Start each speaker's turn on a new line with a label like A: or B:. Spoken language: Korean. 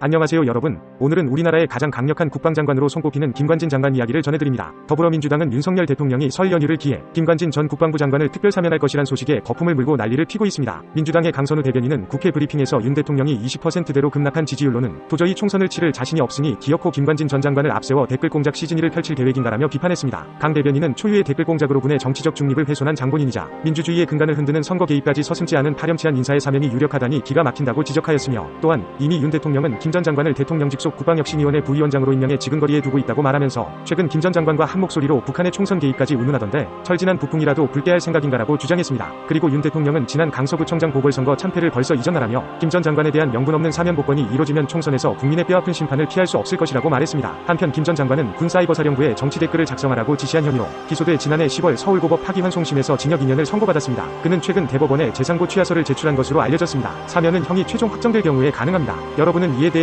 A: 안녕하세요 여러분. 오늘은 우리나라의 가장 강력한 국방장관으로 손꼽히는 김관진 장관 이야기를 전해드립니다. 더불어민주당은 윤석열 대통령이 설 연휴를 기해 김관진 전 국방부 장관을 특별 사면할 것이란 소식에 거품을 물고 난리를 피고 있습니다. 민주당의 강선우 대변인은 국회 브리핑에서 윤 대통령이 20%대로 급락한 지지율로는 도저히 총선을 치를 자신이 없으니 기어코 김관진 전 장관을 앞세워 댓글 공작 시즌2를 펼칠 계획인가라며 비판했습니다. 강 대변인은 초유의 댓글 공작으로 군의 정치적 중립을 훼손한 장본인이자 민주주의의 근간을 흔드는 선거 개입까지 서슴지 않은 파렴치한 인사의 사면이 유력하다니 기가 막힌다고 지적하였으며 또한 이미 윤 대통령은 김전 장관을 대통령 직속 국방혁신위원회 부위원장으로 임명해 지근거리에 두고 있다고 말하면서 최근 김 전 장관과 한 목소리로 북한의 총선 개입까지 운운하던데 철진한 부풍이라도 불게 할 생각인가라고 주장했습니다. 그리고 윤 대통령은 지난 강서구청장 보궐선거 참패를 벌써 이전하라며 김 전 장관에 대한 명분 없는 사면 복권이 이뤄지면 총선에서 국민의 뼈아픈 심판을 피할 수 없을 것이라고 말했습니다. 한편 김 전 장관은 군사이버사령부에 정치 댓글을 작성하라고 지시한 혐의로 기소돼 지난해 10월 서울고법 파기환송심에서 징역 2년을 선고받았습니다. 그는 최근 대법원에 재상고 취하서를 제출한 것으로 알려졌습니다. 사면은 형이 최종 확정될 경우에 가능합니다. 여러분은 이에 대해